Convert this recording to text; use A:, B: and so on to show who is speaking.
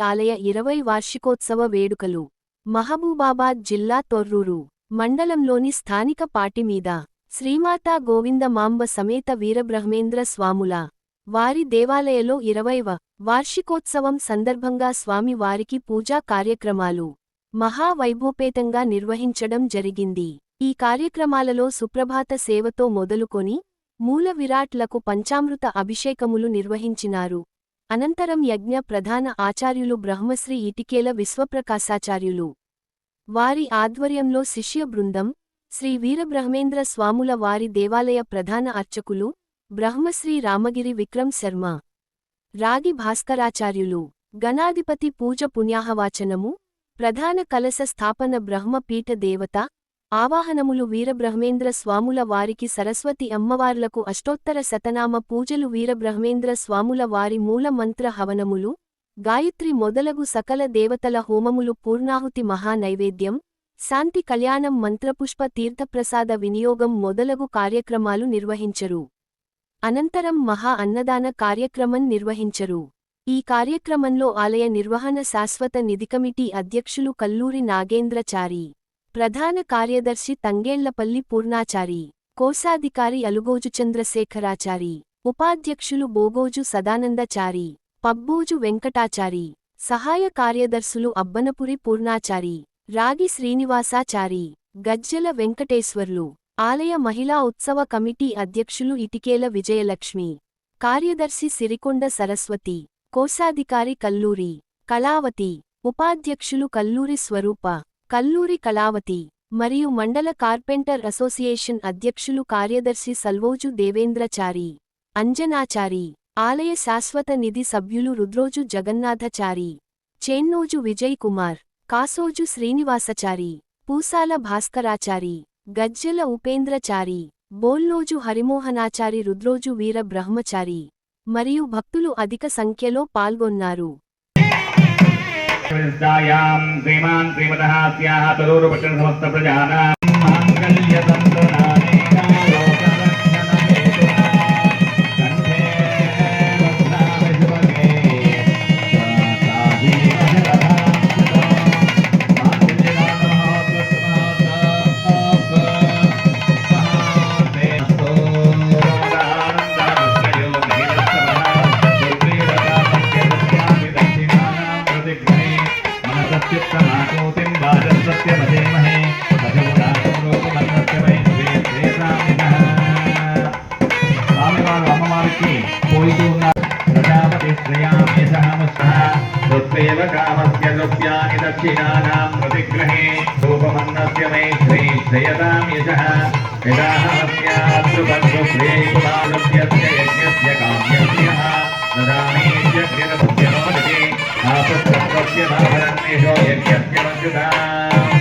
A: ఆలయ ఇరవై వార్షికోత్సవ వేడుకలు. మహబూబాబాద్ జిల్లా తొర్రూరు మండలంలోని స్థానిక పాటిమీద శ్రీమాతా గోవిందమాంబ సమేత వీరబ్రహ్మేంద్ర స్వాముల వారి దేవాలయలో ఇరవైవ వార్షికోత్సవం సందర్భంగా స్వామి వారికి పూజా కార్యక్రమాలు మహావైభోపేతంగా నిర్వహించడం జరిగింది. ఈ కార్యక్రమాలలో సుప్రభాత సేవతో మొదలుకొని మూల విరాట్లకు పంచామృత అభిషేకములు నిర్వహించినారు. అనంతరం యజ్ఞ ప్రధాన ఆచార్యులు బ్రహ్మశ్రీ ఇటికేల విశ్వప్రకాశాచార్యులు. వారి ఆధ్వర్యంలో శిష్య బృందం శ్రీ వీరబ్రహ్మేంద్ర స్వాముల వారి దేవాలయ ప్రధాన అర్చకులు బ్రహ్మశ్రీ రామగిరి విక్రమ్ శర్మ. రాగి భాస్కరాచార్యులు. గణాధిపతి పూజ పుణ్యాహవాచనము ప్రధాన కలశ స్థాపన బ్రహ్మపీఠ దేవత ఆవాహనములు వీరబ్రహ్మేంద్ర స్వాముల వారికి సరస్వతి అమ్మవార్లకు అష్టోత్తర శతనామ పూజలు వీరబ్రహ్మేంద్ర స్వాముల వారి మూల మంత్ర హవనములు గాయత్రి మొదలగు సకల దేవతల హోమములు పూర్ణాహుతి మహానైవేద్యం శాంతి కళ్యాణం మంత్రపుష్ప తీర్థప్రసాద వినియోగం మొదలగు కార్యక్రమాలు నిర్వహించరు. అనంతరం మహా అన్నదాన కార్యక్రమం నిర్వహించరు. ఈ కార్యక్రమంలో ఆలయ నిర్వహణ శాశ్వత నిధి కమిటీ అధ్యక్షులు కల్లూరి నాగేంద్రచారి. ప్రధాన కార్యదర్శి తంగేళ్ళపల్లి పూర్ణాచారి కోశాధికారి అలుగోజు చంద్రశేఖరాచారి ఉపాధ్యక్షులు బోగోజు సదానందచారి పబ్బోజు వెంకటాచారి సహాయ కార్యదర్శులు అబ్బనపురి పూర్ణాచారి రాగి శ్రీనివాసాచారి గజ్జల వెంకటేశ్వర్లు ఆలయ మహిళా ఉత్సవ కమిటీ అధ్యక్షులు ఇటికేల విజయలక్ష్మి కార్యదర్శి సిరికొండ సరస్వతి కోశాధికారి కల్లూరి కళావతి ఉపాధ్యక్షులు కల్లూరి స్వరూప కల్లూరి కళావతి మరియు మండల కార్పెంటర్ అసోసియేషన్ అధ్యక్షులు కార్యదర్శి సల్వోజు దేవేంద్రచారి అంజనాచారి ఆలయ శాశ్వత నిధి సభ్యులు రుద్రోజు జగన్నాథచారి చేన్నోజు విజయ్ కుమార్ కాసోజు శ్రీనివాసచారి పూసాల భాస్కరాచారి గజ్జల ఉపేంద్రచారి బోల్లోజు హరిమోహనాచారి రుద్రోజు వీర బ్రహ్మచారి మరియు భక్తులు అధిక సంఖ్యలో పాల్గొన్నారు.
B: श्रीमतः स्याः तदोरुपचन समस्तप्रजानां माङ्गल्यतम् దేవకామస్య కామస్య దృశ్యాని దక్షిణానాం ప్రతిగ్రహే రూపమన్నస్య మైత్రీ శ్రీ శ్రేయతాం యశః యదాహమస్యాద్రుబంధు యజ్ఞస్య కామ్యస్య దదామీత్యగ్నిరముఖ్యమోదితి ఆపత్రత్వస్య యజ్ఞస్య వంచుతాం